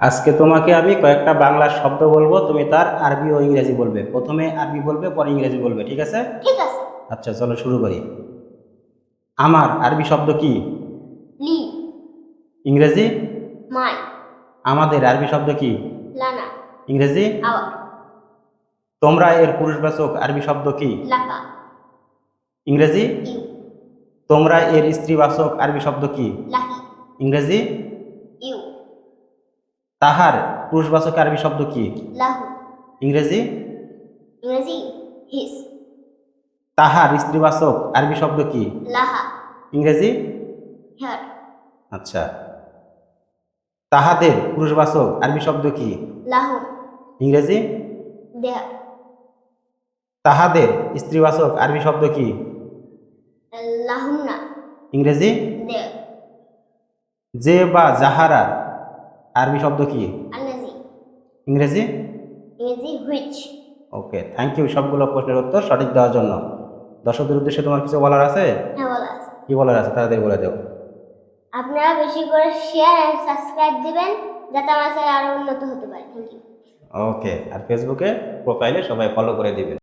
আজকে তোমাকে আমি কয়েকটা বাংলা শব্দ বলব তুমি তার আরবি ও ইংরেজি বলবে। প্রথমে আরবি বলবে পরে ইংরেজি বলবে ঠিক আছে? ঠিক আছে। আচ্ছা চলো শুরু করি। আমার আরবি শব্দ কি? লি। ইংরেজি? মাই। আমাদের আরবি শব্দ কি? লানা। ইংরেজি? আওয়ার। তোমরা এর পুরুষবাচক আরবি শব্দ কি? লাকা ইংরেজি? তোমরা এর স্ত্রীবাচক আরবি শব্দ কি? লাহি ইংরেজি? তাহার পুরুষবাচক আরবি শব্দ কি? লাহু। ইংরেজি? ইংরেজি হিস। তাহার স্ত্রীবাচক আরবি শব্দ কি? লাহা। ইংরেজি? হেয়ার। আচ্ছা। তাহাদের পুরুষবাচক আরবি শব্দ কি? লাহু। ইংরেজি? দেয়ার তাহাদের স্ত্রীবাচক আরবি শব্দ কি? ইংরেজি? যে বা যাহারা আরবি শব্দ কি? ইংরেজি? ওকে থ্যাংক ইউ সবগুলো প্রশ্নের উত্তর সঠিক দেওয়ার জন্য। দর্শকদের উদ্দেশ্যে তোমার কিছু বলার আছে? হ্যাঁ আছে। কি বলার আছে? তাড়াতাড়ি বলে দেও। আপনারা বেশি করে শেয়ার এন্ড সাবস্ক্রাইব দিবেন যাতে আমার চ্যানেল আরও উন্নত হতে পারে। থ্যাংক ইউ ওকে আর ফেসবুকে প্রোফাইলে সবাই ফলো করে দিবেন।